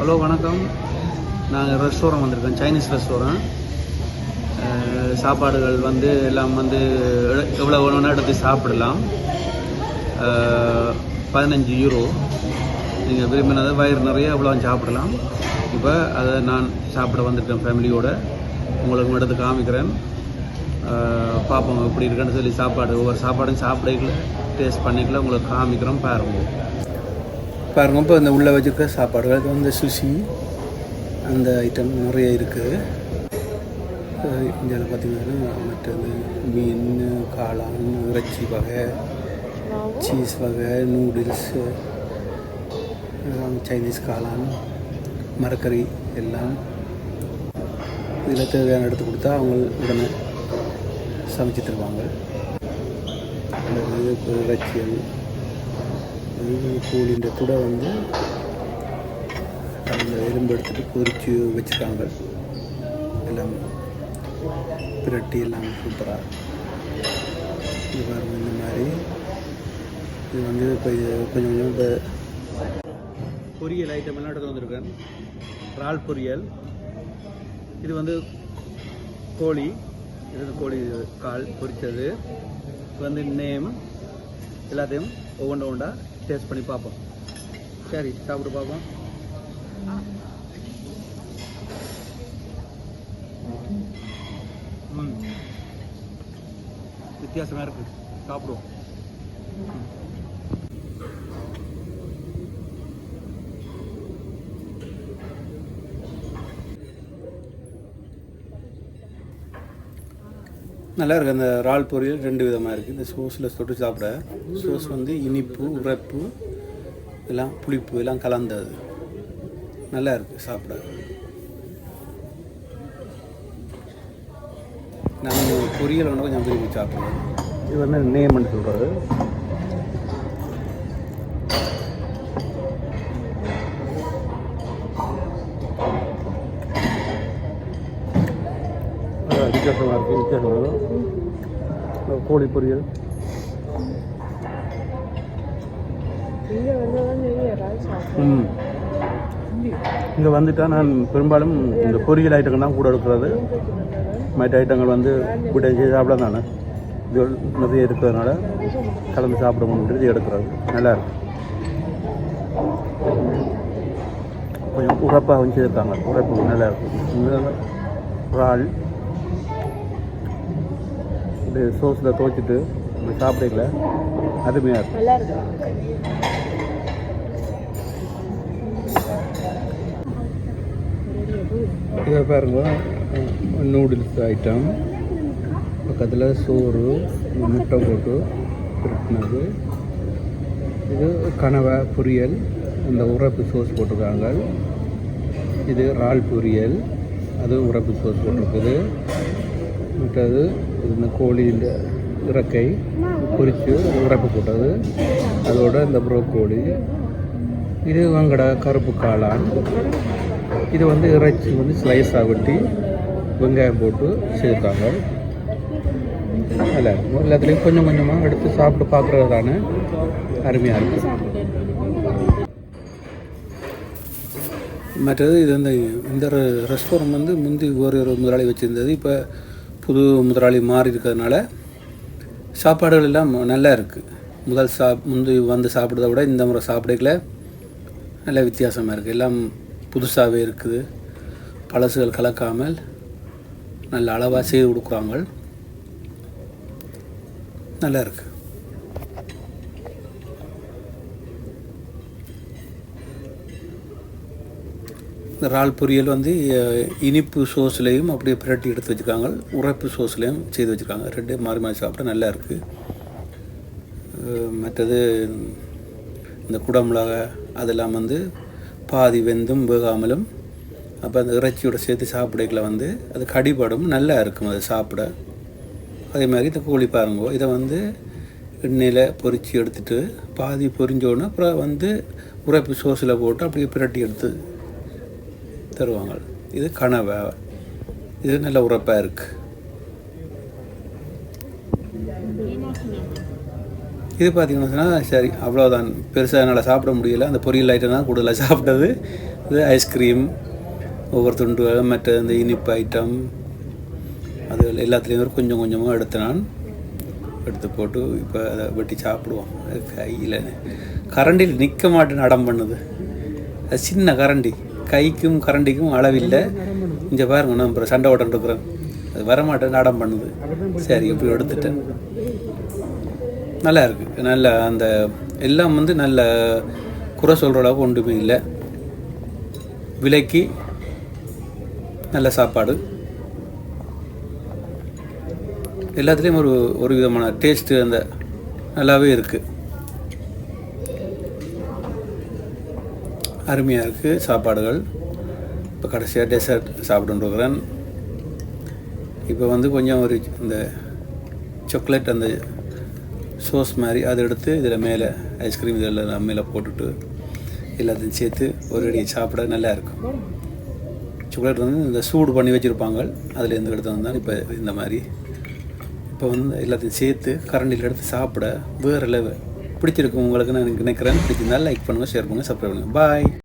Hello வணக்கம். நாங்கள் restaurant வந்திருக்கோம். சைனீஸ் ரெஸ்டாரண்ட் சாப்பாடுகள் வந்து எல்லாம் வந்து எவ்வளோ வேணும்னா எடுத்து சாப்பிடலாம். பதினஞ்சு யூரோ நீங்கள் விரும்பினதை வயிறு நிறைய எவ்வளோ சாப்பிடலாம். இப்போ அதை நான் சாப்பிட வந்திருக்கேன் ஃபேமிலியோடு உங்களுக்கு எடுத்து காமிக்கிறேன். பார்ப்போம் எப்படி இருக்குன்னு சொல்லி சாப்பாடு ஒவ்வொரு சாப்பாடும் சாப்பிடல டேஸ்ட் பண்ணிக்கல உங்களுக்கு காமிக்கிறோம் பாருங்க. பாருங்க இப்போ இந்த உள்ளே வச்சுருக்க சாப்பாடுகள் இது வந்து சுஷி அந்த ஐட்டம் நிறைய இருக்குது இந்தியாவில் பார்த்தீங்கன்னா மற்றது மீன் காளான் இறைச்சி வகை சீஸ் வகை நூடுல்ஸு சைனீஸ் காளான் மரக்கறி எல்லாம் இதில் தேவையான எடுத்து கொடுத்தா அவங்க உடனே சமைச்சு தருவாங்க. இது இப்போ இறைச்சியல் துடை வந்து அந்த எலும்பு எடுத்துட்டு பொறிச்சு வச்சுருக்காங்க. எல்லாம் பிரட்டி எல்லாம் சூப்பராக இது பாருங்க இந்த மாதிரி. இது வந்து இப்போ இது கொஞ்சம் கொஞ்சம் இப்போ பொரியல் ஐட்டம் எல்லாம் எடுத்து வந்திருக்கேன். இறால் பொரியல். இது வந்து கோழி. இது கோழி கால் பொரித்தது இது வந்து நேம் எல்லாத்தையும் ஒவ்வொன்று ஒன்றா டேஸ்ட் பண்ணி பார்ப்போம். சரி சாப்பிட்டு பார்ப்போம். ம். வித்தியாசமாக இருக்குது சாப்பிடுவோம். நல்லா இருக்குது அந்த இறால் பொரியல் ரெண்டு விதமாக இருக்குது இந்த சோஸில் தொட்டு சாப்பிட. சோஸ் வந்து இனிப்பு உரைப்பு எல்லாம் புளிப்பு எல்லாம் கலந்தது நல்லா இருக்குது சாப்பிட. நான் பொரியல் ஒன்று கொஞ்சம் விரும்பி சாப்பிடுவேன். இது வந்து நேம்னு சொல்கிறது வித்தியாசமாக இருக்குது வித்தியாசமாக கோழி பொரியல். ம். இங்கே வந்துட்டா நான் பெரும்பாலும் இந்த பொரியல் ஐட்டங்கள் தான் கூட எடுக்கிறது. மற்ற ஐட்டங்கள் வந்து கூட செய்து சாப்பிட தானே இது நிறைய இருக்கிறதுனால கலந்து சாப்பிடணுன்றது இது எடுக்கிறது. நல்லா இருக்கு. கொஞ்சம் உரப்பாக வச்சுருக்காங்க உரைப்பு நல்லா இருக்கும் இறால் இது சோஸில் துவைச்சிட்டு நம்ம சாப்பிடல. அருமையாக இருக்கும். இதை பாருங்க நூடுல்ஸ் ஐட்டம் பக்கத்தில் சோறு முட்டை போட்டு பிரிட்டினது. இது கனவை பொரியல். இந்த உரப்பு சோஸ் போட்டிருக்காங்க. இது இறால் பொரியல். அது உரப்பு சோஸ் போட்டிருக்குது. மற்றது இது இந்த கோழியின் இறக்கை பொரித்து உரப்பு போட்டது. அதோட இந்த ப்ரோக்கோலி இது வங்கடா கருப்பு காளான். இது வந்து இறைச்சி வந்து ஸ்லைஸாக வெட்டி வெங்காயம் போட்டு சேர்த்தாங்க. நல்லா எல்லாத்துலேயும் கொஞ்சம் கொஞ்சமாக எடுத்து சாப்பிட்டு பார்க்குறது தானே அருமையாக இருக்கும் மற்றது இது வந்து இந்த ரெஸ்டாரண்ட் வந்து முந்தி ஒரு ஒரு முதலாளி வச்சுருந்தது. இப்போ புது முதலாளி மாறி இருக்கிறதுனால சாப்பாடுகள் எல்லாம் நல்லா இருக்குது முதல் சா முந்தி வந்து சாப்பிட்றத விட இந்த முறை சாப்பிடக்கல நல்ல வித்தியாசமாக இருக்குது எல்லாம் புதுசாகவே இருக்குது. பழசுகள் கலக்காமல் நல்ல அளவாக செய்து கொடுக்குறாங்க. நல்லா இருக்குது இறால் பொரியல் வந்து இனிப்பு சோஸ்லேயும் அப்படியே பிரட்டி எடுத்து வச்சுருக்காங்க. உரைப்பு சோஸ்லேயும் செய்து வச்சுருக்காங்க. ரெண்டு மாறி மாறி சாப்பிட நல்லா இருக்குது மற்றது இந்த குடமிளக அதெல்லாம் வந்து பாதி வெந்தும் வேகாமலும் அப்போ அந்த இறைச்சியோட சேர்த்து சாப்பிடக்கல வந்து அது கடிபடும் நல்லா இருக்கும் அது சாப்பிட. அதே மாதிரி இந்த கோழி பாருங்கோ இதை வந்து எண்ணெயில் பொறிச்சு எடுத்துட்டு பாதி பொரிஞ்சோன்னே அப்புறம் வந்து உரைப்பு சோஸில் போட்டு அப்படியே பிரட்டி எடுத்து தருவாங்க. இது கனவை. இது நல்ல உறப்பாக இருக்குது இது பார்த்தீங்கன்னா சரி அவ்வளோதான் பெருசாக என்னால் சாப்பிட முடியல. அந்த பொரியல் ஐட்டம் தான் கூடுதலாக சாப்பிட்டது. இது ஐஸ்கிரீம் ஒவ்வொரு துண்டு மற்ற இந்த இனிப்பு ஐட்டம் அது எல்லாத்துலேயும் ஒரு கொஞ்சம் கொஞ்சமாக எடுத்து நான் எடுத்து போட்டு இப்போ அதை வெட்டி சாப்பிடுவோம். அது கையில். கரண்டியில் நிற்க மாட்டேன்னு அடம் பண்ணுது. அது சின்ன கரண்டி. கைக்கும் கரண்டிக்கும் அளவில்லை. இங்கே பாருங்க நான் சண்டை ஓட்டம் இருக்கிறேன் அது வரமாட்டேன்னு அடம் பண்ணுது. சரி இப்படி எடுத்துட்டேன். நல்லா இருக்குது நல்ல அந்த எல்லாம் வந்து நல்ல குறை சொல்கிற அளவுக்கு ஒன்றுமே இல்லை. விலைக்கு நல்ல சாப்பாடு. எல்லாத்துலேயும் ஒரு ஒரு விதமான டேஸ்ட்டு அந்த நல்லாவே இருக்குது அருமையாக இருக்குது சாப்பாடுகள். இப்போ கடைசியாக டெசர்ட் சாப்பிட்டுருக்குறேன் இப்போ வந்து கொஞ்சம் ஒரு இந்த சாக்லேட் அந்த சோஸ் மாதிரி அதை எடுத்து இதில் மேலே ஐஸ்கிரீம் இதில் மேலே போட்டுட்டு எல்லாத்தையும் சேர்த்து ஒரு அடி சாப்பிட நல்லா இருக்கும். சாக்லேட் வந்து இந்த சூடு பண்ணி வச்சுருப்பாங்க. அதில் இருந்து எடுத்து வந்தால் இப்போ இந்த மாதிரி. இப்போ வந்து எல்லாத்தையும் சேர்த்து கரண்டியில் எடுத்து சாப்பிட வேறு லெவல் பிடிச்சிருக்கும் உங்களுக்கு நான் நினைக்கிறேன். பிடிச்சிருந்தால் லைக் பண்ணுங்கள் ஷேர் பண்ணுங்கள் சப்ஸ்கிரைப் பண்ணுங்கள் பாய்